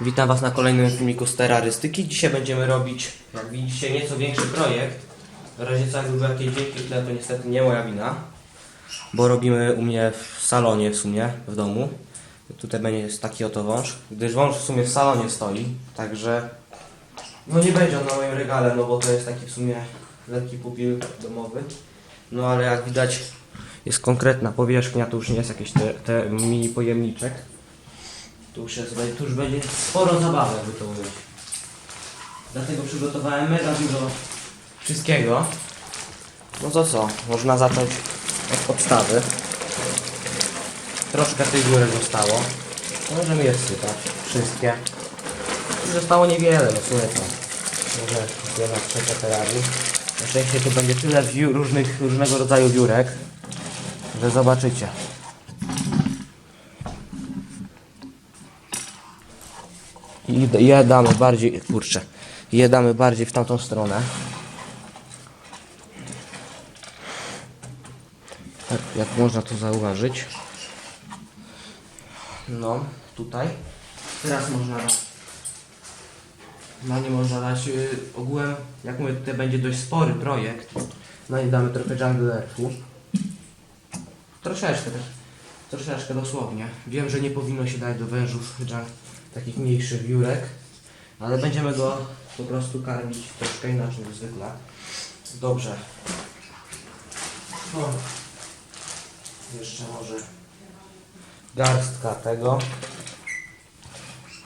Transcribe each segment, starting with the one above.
Witam Was na kolejnym filmiku z terrorystyki. Dzisiaj będziemy robić, jak widzicie, nieco większy projekt. W razie co, były jakieś dźwięki tle, to niestety nie moja wina. Bo robimy u mnie w salonie w sumie, w domu. Tutaj będzie taki oto wąż. Gdyż wąż w sumie w salonie stoi, także... No nie będzie on na moim regale, no bo to jest taki w sumie lekki pupil domowy. No ale jak widać jest konkretna powierzchnia, to już nie jest jakieś te, te mini pojemniczek. Tu już, jest, tu już będzie sporo zabawy, jakby to ująć. Dlatego przygotowałem mega dużo wszystkiego. No to co, można zacząć od podstawy. Troszkę tych górek zostało. Możemy je wsypać. Wszystkie. Zostało niewiele, no w sumie to. Może jedna trzecia terrarii. Na szczęście tu będzie tyle różnych, różnego rodzaju wiórek, że zobaczycie. I d- je damy bardziej, kurczę, je damy bardziej w tamtą stronę. Tak, jak można to zauważyć. No, tutaj. Teraz można dać. Na nie można dać yy, ogółem, jak mówię, tutaj będzie dość spory projekt. Na nie damy trochę jungle earthu. Troszeczkę, troszeczkę dosłownie. Wiem, że nie powinno się dać do wężów junk, takich mniejszych wiórek, ale będziemy go po prostu karmić troszkę inaczej niż zwykle. Dobrze. Jeszcze może garstka tego.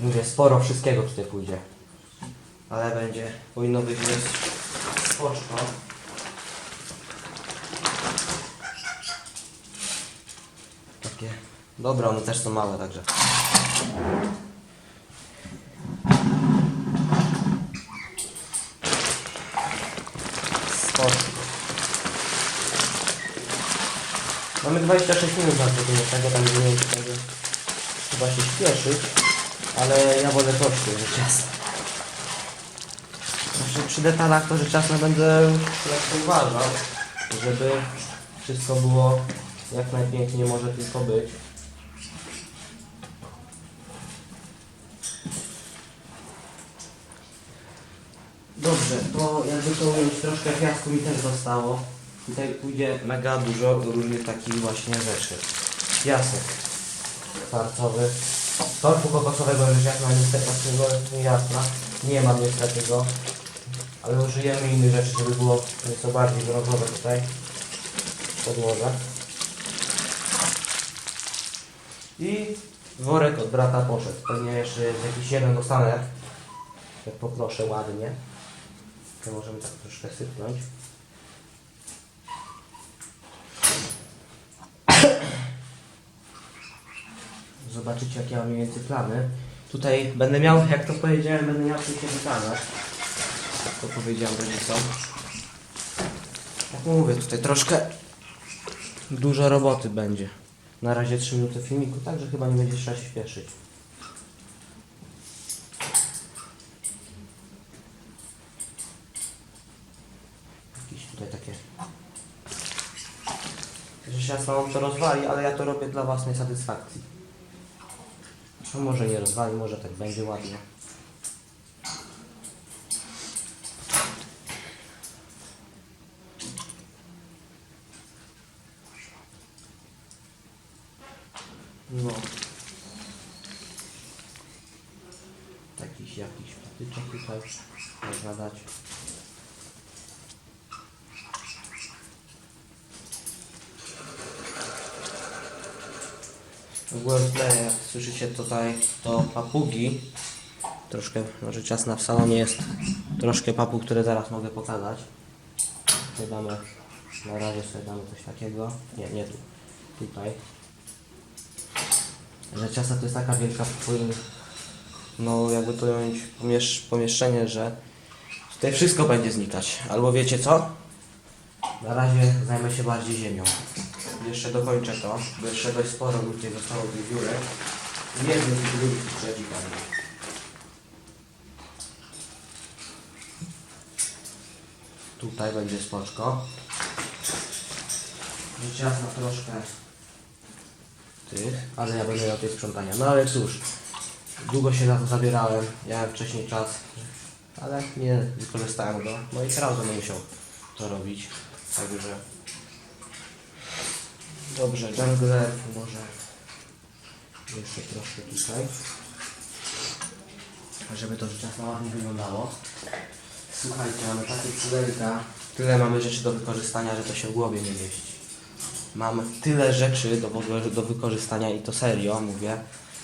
Mówię, sporo wszystkiego tutaj pójdzie. Ale będzie, powinno być dość spoczko. Takie. Dobra, one też są małe, także. Spoczko. Mamy 26 minut na zrobienie tego, tam nie wiem, tego chyba się śpieszyć, ale ja wolę troszkę rzecz jasna. Znaczy przy detalach to rzecz jasna będę uważał, żeby wszystko było jak najpiękniej może tylko być. Dobrze, to ująć, troszkę piasku mi też zostało. Tutaj pójdzie mega dużo różnych takich właśnie rzeczy. Piasek kwarcowy. Torfu kokosowego rzecz jasna, niestety takiego nie jasna. Nie mam niestety go. Ale użyjemy innych rzeczy, żeby było nieco bardziej brązowe tutaj. Podłoże. I worek od brata poszedł. Pewnie jeszcze jakiś jeden dostanę. Jak poproszę ładnie. To możemy tak troszkę sypnąć. Zobaczycie jakie mam mniej więcej plany. Tutaj będę miał, jak to powiedziałem, będę miał się wykazać. To powiedziałem rodzicom. Jak mówię, tutaj troszkę dużo roboty będzie. Na razie 3 minuty filmiku, także chyba nie będzie trzeba się śpieszyć. Jakieś tutaj takie... Że się jasno to rozwali, ale ja to robię dla własnej satysfakcji. Może nie rozwali, może tak będzie ładnie. No. Jakiś, jakiś patyczek tutaj można dać. W ogóle w tle, jak słyszycie tutaj, to papugi. Troszkę, może ciasna w salonie jest troszkę papug, które zaraz mogę pokazać. Tutaj damy, na razie sobie damy coś takiego. Nie, nie tu. Tutaj. Że ciasta to jest taka wielka, no jakby to ująć, pomiesz, pomieszczenie, że tutaj wszystko będzie znikać. Albo wiecie co? Na razie zajmę się bardziej ziemią. Jeszcze dokończę to, bo jeszcze dość sporo ludzie zostało tych wiórek. Nie wiem, czy lubi trzeci kamień. Tutaj będzie spoczko. Rzecz jasna troszkę tych, ale ja będę miał tej sprzątania. No ale cóż, Długo się na to zabierałem, miałem wcześniej czas, ale nie wykorzystałem go. No i teraz będę musiał to robić. Także dobrze, jungler może jeszcze troszkę tutaj, żeby to życie ładnie wyglądało. Słuchajcie, mamy takie pudełka, tyle mamy rzeczy do wykorzystania, że to się w głowie nie mieści. Mam tyle rzeczy do, do wykorzystania i to serio mówię,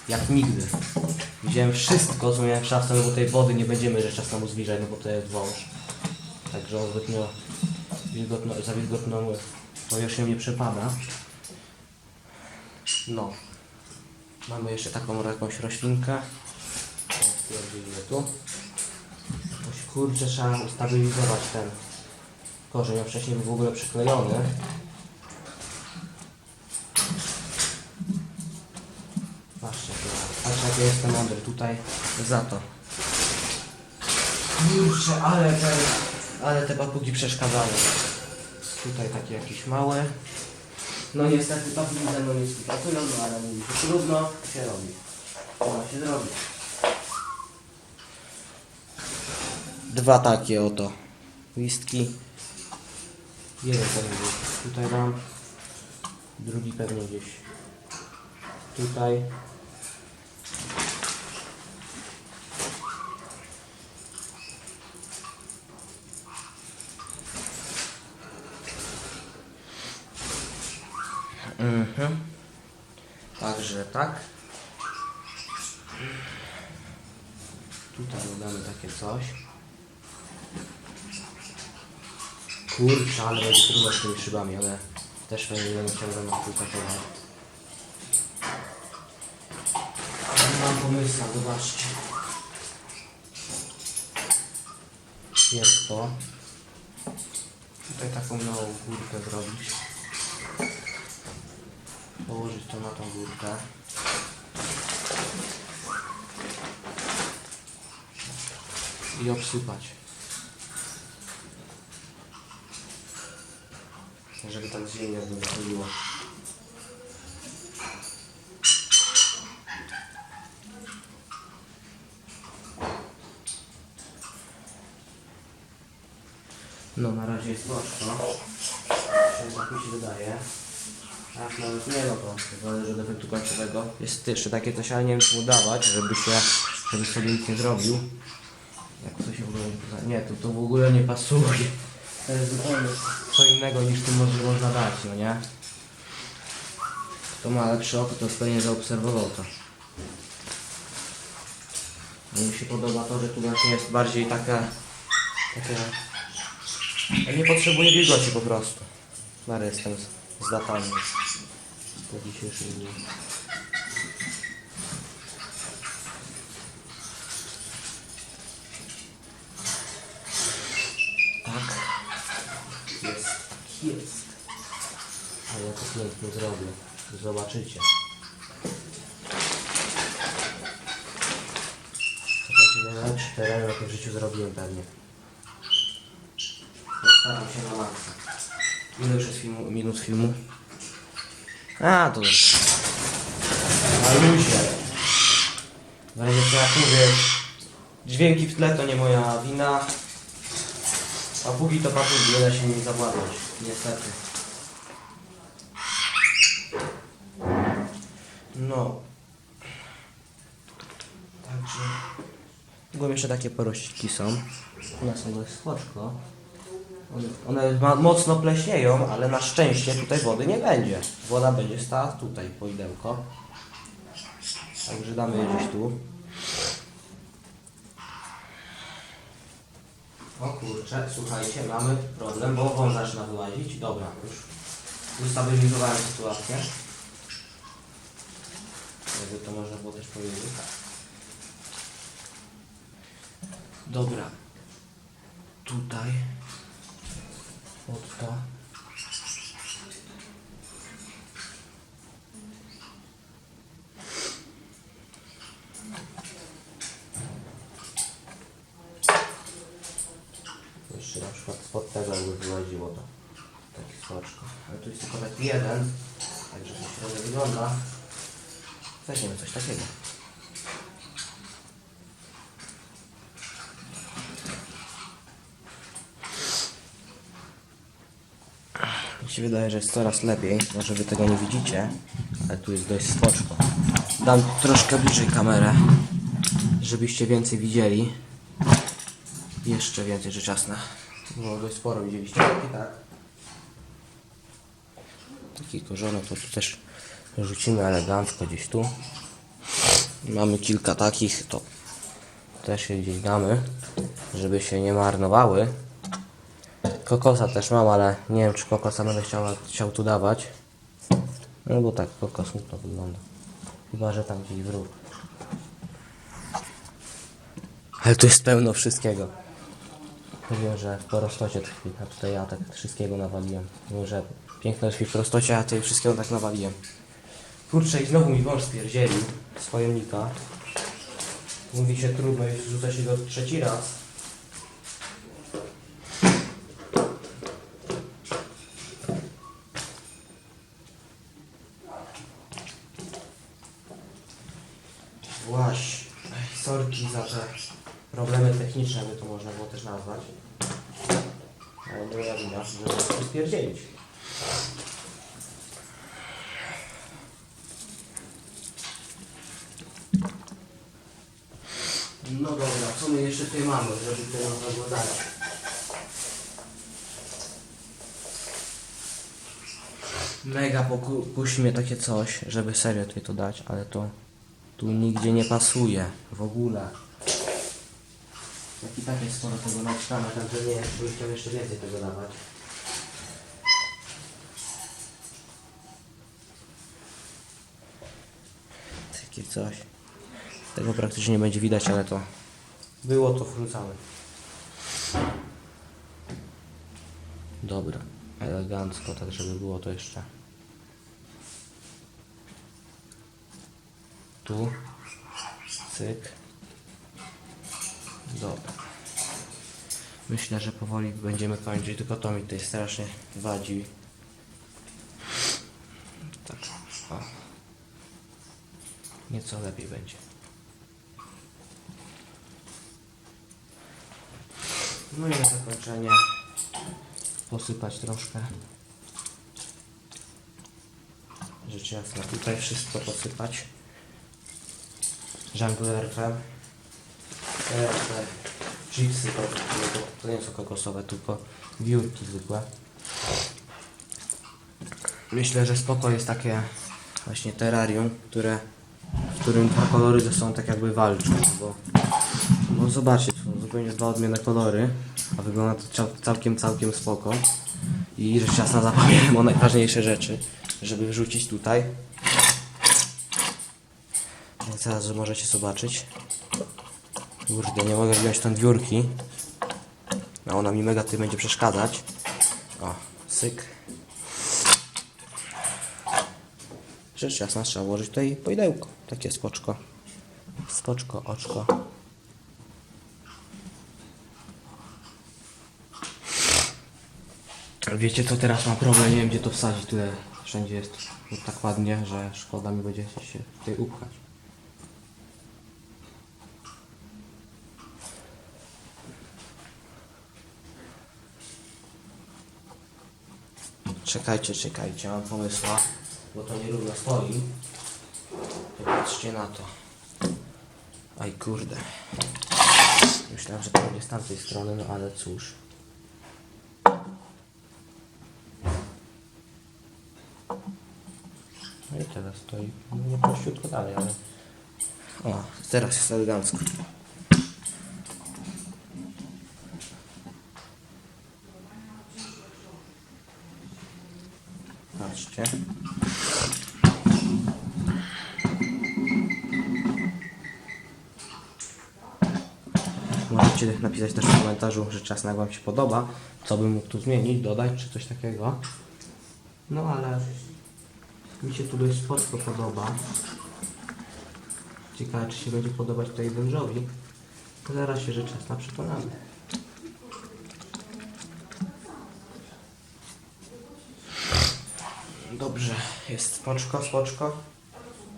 jak nigdy. Widziałem wszystko, co miałem czasem, bo tej wody nie będziemy że czasem zbliżać, no bo to jest wąż. Także on zbytnio wilgotno, za wilgotną powierzchnią nie przepada. No. Mamy jeszcze taką jakąś roślinkę. O, pierdzielimy tu. Jakoś kurczę trzeba ustabilizować ten korzeń, a wcześniej był w ogóle przyklejony. Patrzcie, patrzcie jak ja jestem mądry tutaj za to. Kurczę, ale te, ale te papugi przeszkadzają. Tutaj takie jakieś małe. No niestety papugi ze mną nie współpracują, no ale mówi się trudno, się robi. Trzeba się zrobić. Dwa takie oto listki. Jeden pewnie gdzieś tutaj mam. Drugi pewnie gdzieś tutaj. Mhm. Także tak. Tutaj dodamy takie coś. Kurczę, ale będzie trudno z tymi szybami, ale też będę za mną współpracować. Ale mam pomysł, zobaczcie. Jest to. Tutaj taką małą górkę zrobić. Położyć to na tą górkę. I obsypać. Żeby tam ziemia nie wychodziło. No na razie jest tak mi się wydaje. Ach, nawet nie no to zależy od efektu końcowego. Jest jeszcze takie coś, ale nie wiem czy udawać, żeby się, żeby sobie nic nie zrobił. Jak to się w ogóle nie Nie, to, to w ogóle nie pasuje. To jest zupełnie co innego niż tu może można dać, no nie? Kto ma lepsze oko, to pewnie zaobserwował to. Mi się podoba to, że tu właśnie jest bardziej taka... taka... Ja nie potrzebuję wilgoci po prostu. Na jestem z, datami. Po dzisiejszym dniu. Tak. Jest. Jest. Ale ja to pięknie zrobię. Zobaczycie. To będzie najlepszy teren, jaki w życiu zrobiłem pewnie. Postaram się na maksa. Ile już jest filmu, minut filmu? A, to dobrze. Luźnie. W razie co jak mówię, dźwięki w tle to nie moja wina. Papugi to papugi, nie da się nimi zawładnąć. Niestety. No. Także... Mogą jeszcze takie porościki są. One są dość słodko. One, ma, mocno pleśnieją, ale na szczęście tutaj wody nie będzie. Woda będzie stała tutaj, poidełko. Także damy je gdzieś tu. O kurczę, słuchajcie, mamy problem, bo wąż zaczyna wyłazić. Dobra, już ustabilizowałem sytuację. Jakby to można było też powiedzieć. Dobra. Tutaj. To. Jeszcze na przykład spod tego jakby wyłaziło to. Takie soczko. Ale tu jest tylko taki jeden. Także to średnio wygląda. Weźmiemy coś takiego. Się wydaje, że jest coraz lepiej. Może wy tego nie widzicie, ale tu jest dość spoczko. Dam troszkę bliżej kamerę, żebyście więcej widzieli. Jeszcze więcej rzecz jasna. Bo dość sporo widzieliście. I tak. Taki to tu też rzucimy elegancko gdzieś tu. Mamy kilka takich, to też się gdzieś damy, żeby się nie marnowały. Kokosa też mam, ale nie wiem czy kokosa będę chciał, chciał tu dawać. No bo tak, kokos smutno wygląda. Chyba, że tam gdzieś wróg. Ale tu jest pełno wszystkiego. Mówię, że w prostocie tkwi, a tutaj ja tak wszystkiego nawaliłem. Mówię, że piękno tkwi w prostocie, a tutaj wszystkiego tak nawaliłem. Kurczę, i znowu mi wąż spierdzielił z pojemnika. Mówi się trudno, już rzuca się go trzeci raz. Właś, Ej, sorki za te problemy techniczne, by to można było też nazwać. Ale nie moja wina, że to spierdzielić. No dobra, co my jeszcze tutaj mamy, żeby to było dać? Mega poku- kusi mnie takie coś, żeby serio tutaj to dać, ale to tu nigdzie nie pasuje w ogóle. Jak i tak jest sporo tego naczytane, także nie, bym chciał jeszcze więcej tego dawać. Coś. Tego praktycznie nie będzie widać, ale to było to wrzucamy. Dobra, elegancko, tak żeby było to jeszcze. Tu. Cyk. Dobra. Myślę, że powoli będziemy kończyć, tylko to mi tutaj strasznie wadzi. Tak. O. Nieco lepiej będzie. No i na zakończenie posypać troszkę. Rzecz jasna, tutaj wszystko posypać. Żanglerem. Te, te chipsy, to, to, to nie są kokosowe, tylko wiórki zwykłe. Myślę, że spoko jest takie właśnie terrarium, które, w którym dwa kolory ze sobą tak jakby walczą, bo, bo zobaczcie, są zupełnie dwa odmienne kolory, a wygląda to cał, całkiem, całkiem spoko. I rzecz jasna zapomniałem o najważniejsze rzeczy, żeby wrzucić tutaj. Że możecie zobaczyć. Kurde, nie mogę wziąć tą wiórki. A ona mi mega tutaj będzie przeszkadzać. O, syk. Rzecz jasna, trzeba włożyć tutaj pojdełko. Takie spoczko. Spoczko, oczko. Wiecie co, teraz mam problem, nie wiem gdzie to wsadzić, tyle wszędzie jest tak ładnie, że szkoda mi będzie się tutaj upchać. Czekajcie, czekajcie, mam pomysła, bo to nierówno stoi. To patrzcie na to. Aj kurde. Myślałem, że to będzie z tamtej strony, no ale cóż. No i teraz stoi no prościutko dalej, ale... O, teraz jest elegancko. Możecie napisać też w komentarzu, że czas jak Wam się podoba, co bym mógł tu zmienić, dodać, czy coś takiego. No ale mi się tu dość sporo podoba. Ciekawe, czy się będzie podobać tutaj wężowi. Zaraz się rzecz jasna przekonamy. Dobrze, jest spoczko, spoczko.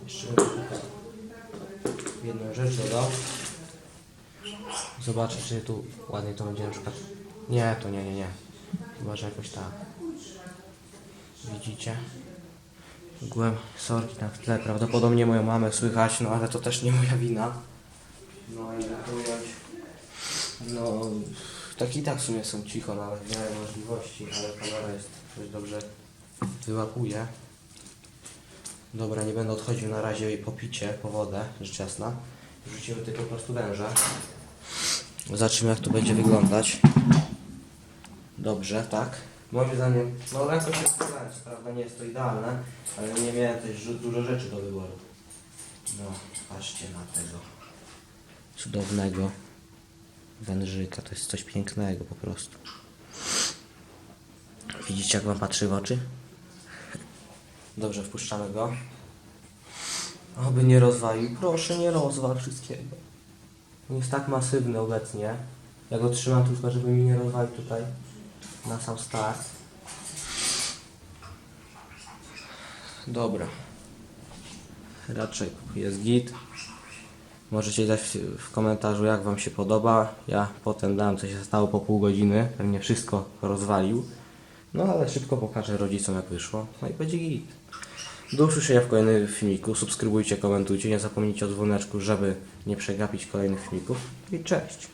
Jeszcze jedną rzecz dodał. Zobaczę, czy tu ładnie to będzie na przykład. Nie, to nie, nie, nie. Chyba, że jakoś tak. Widzicie? Mgłem sorki na tle. Prawdopodobnie moją mamę słychać, no ale to też nie moja wina. No i ująć? No, tak i tak w sumie są cicho, nawet w miarę możliwości, ale kamera jest dość dobrze wyłapuje. Dobra, nie będę odchodził na razie jej po picie, po wodę, rzecz jasna. Wrzucimy tutaj po prostu węża. Zobaczymy jak to będzie wyglądać. Dobrze, tak. Moim zdaniem, no lekko się co prawda nie jest to idealne, ale nie miałem też dużo rzeczy do wyboru. No, patrzcie na tego cudownego wężyka, to jest coś pięknego po prostu. Widzicie jak wam patrzy w oczy? Dobrze, wpuszczamy go. Oby nie rozwalił. Proszę, nie rozwal wszystkiego. Jest tak masywny obecnie. Ja go trzymam tylko, żeby mi nie rozwalił tutaj na sam start. Dobra. Raczej jest git. Możecie dać w- w komentarzu jak wam się podoba. Ja potem dam co się stało po pół godziny. Pewnie wszystko rozwalił. No ale szybko pokażę rodzicom jak wyszło. No i będzie git. Do usłyszenia w kolejnym filmiku. Subskrybujcie, komentujcie. Nie zapomnijcie o dzwoneczku, żeby nie przegapić kolejnych filmików. I cześć.